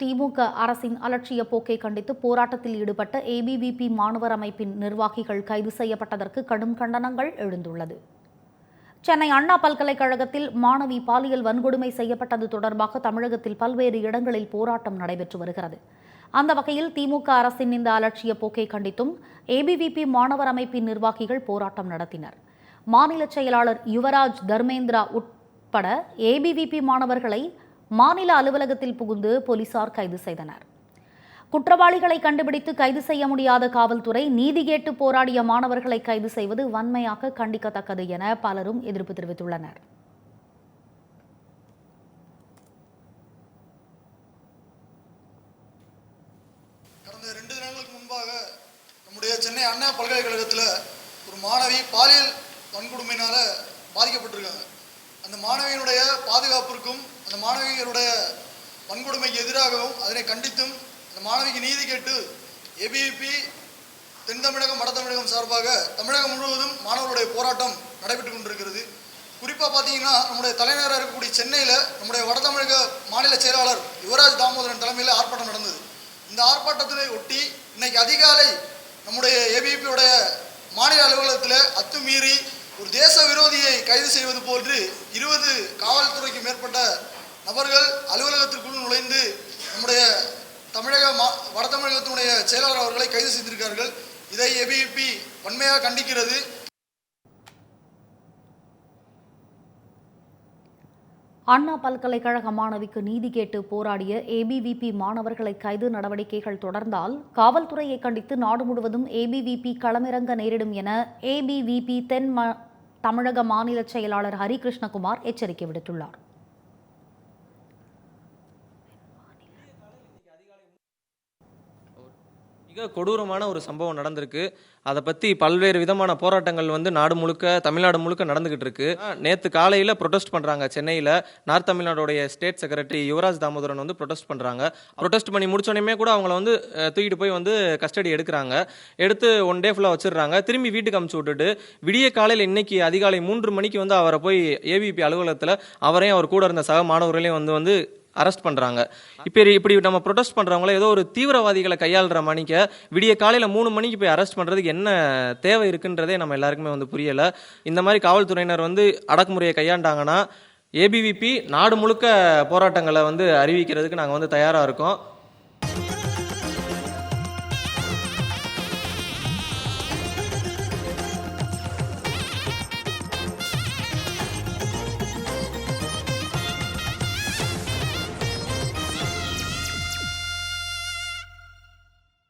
திமுக அரசின் அலட்சிய போக்கை கண்டித்து போராட்டத்தில் ஈடுபட்ட ஏபிவிபி மாணவர் அமைப்பின் நிர்வாகிகள் கைது செய்யப்பட்டதற்கு கடும் கண்டனங்கள் எழுந்துள்ளது. சென்னை அண்ணா பல்கலைக்கழகத்தில் மாணவி பாலியல் வன்கொடுமை செய்யப்பட்டது தொடர்பாக தமிழகத்தில் பல்வேறு இடங்களில் போராட்டம் நடைபெற்று வருகிறது. அந்த வகையில் திமுக அரசின் இந்த அலட்சிய போக்கை கண்டித்தும் ஏபிவிபி மாணவர் அமைப்பின் நிர்வாகிகள் போராட்டம் நடத்தினர். மாநில செயலாளர் யுவராஜ் தர்மேந்திரா உட்பட ஏபிவிபி மாணவர்களை மாநில அலுவலகத்தில் புகுந்து போலீசார் கைது செய்தனர். குற்றவாளிகளை கண்டுபிடித்து கைது செய்ய முடியாத காவல்துறை நீதி கேட்டு போராடிய மாணவர்களை கைது செய்வது வன்மையாக கண்டிக்கத்தக்கது என பலரும் எதிர்ப்பு தெரிவித்துள்ளனர். கடந்த ரெண்டு தினங்களுக்கு முன்பாக நம்முடைய சென்னை அண்ணா பல்கலைக்கழகத்தில் ஒரு மாணவி பாலியல் வன்கொடுமையினால பாதிக்கப்பட்டிருக்காங்க. அந்த மாணவியினுடைய பாதுகாப்பிற்கும் அந்த மாணவியருடைய வன்கொடுமைக்கு எதிராகவும் அதனை கண்டித்தும் அந்த மாணவிக்கு நீதி கேட்டு ஏபிவிபி தென் தமிழகம் வட தமிழகம் சார்பாக தமிழகம் முழுவதும் மாணவர்களுடைய போராட்டம் நடைபெற்று கொண்டிருக்கிறது. குறிப்பாக பார்த்தீங்கன்னா நம்முடைய தலைநகராக இருக்கக்கூடிய சென்னையில் நம்முடைய வட தமிழக மாநில செயலாளர் யுவராஜ் தாமோதரன் தலைமையில் ஆர்ப்பாட்டம் நடந்தது. இந்த ஆர்ப்பாட்டத்தை ஒட்டி இன்னைக்கு அதிகாலை நம்முடைய ஏபிபியுடைய மாநில அலுவலகத்தில் அத்துமீறி ஒரு தேச விரோதியை கைது செய்வது போன்று இருபது காவல்துறைக்கு மேற்பட்ட நபர்கள் அலுவலகத்திற்குள் நுழைந்து நம்முடைய தமிழக மா வட தமிழகத்தினுடைய செயலாளர் அவர்களை கைது செய்திருக்கார்கள் இதை ஏபிபி வன்மையாக கண்டிக்கிறது. அண்ணா பல்கலைக்கழக மாணவிக்கு நீதி கேட்டு போராடிய ஏபிவிபி மாணவர்களை கைது நடவடிக்கைகள் தொடர்ந்தால் காவல்துறையை கண்டித்து நாடு முழுவதும் ஏபிவிபி களமிறங்க நேரிடும் என ஏபிவிபி தென் ம- தமிழக மாநில செயலாளர் ஹரிகிருஷ்ணகுமார் எச்சரிக்கை விடுத்துள்ளார். மிக கொடூரமான ஒரு சம்பவம் நடந்திருக்கு. அதை பற்றி பல்வேறு விதமான போராட்டங்கள் வந்து நாடு முழுக்க தமிழ்நாடு முழுக்க நடந்துகிட்டு இருக்கு. நேற்று காலையில் ப்ரொடெஸ்ட் பண்ணுறாங்க சென்னையில் நார்த் தமிழ்நாடுடைய ஸ்டேட் செக்ரட்டரி யுவராஜ் தாமோதரன் வந்து ப்ரொடெஸ்ட் பண்ணுறாங்க ப்ரொடெஸ்ட் பண்ணி முடிச்சோடனே கூட அவங்கள வந்து தூக்கிட்டு போய் வந்து கஸ்டடி எடுக்கிறாங்க. எடுத்து ஒன் டே ஃபுல்லாக வச்சிடுறாங்க. திரும்பி வீட்டுக்கு அமுச்சு விட்டுட்டு விடிய காலையில் இன்னைக்கு அதிகாலை மூன்று மணிக்கு வந்து அவரை போய் ஏவிபி அலுவலகத்தில் அவரையும் அவர் கூட இருந்த சக மாணவர்களையும் வந்து வந்து அரெஸ்ட் பண்ணுறாங்க இப்போ இப்படி நம்ம ப்ரொடெஸ்ட் பண்ணுறவங்கள ஏதோ ஒரு தீவிரவாதிகளை கையாளுற மணிக்க விடிய காலையில் மூணு மணிக்கு போய் அரெஸ்ட் பண்ணுறதுக்கு என்ன தேவை இருக்குன்றதே நம்ம எல்லாருக்குமே வந்து புரியலை. இந்த மாதிரி காவல்துறையினர் வந்து அடக்குமுறையை கையாண்டாங்கன்னா ஏபிவிபி நாடு முழுக்க போராட்டங்களை வந்து அறிவிக்கிறதுக்கு நாங்கள் வந்து தயாராக இருக்கோம்.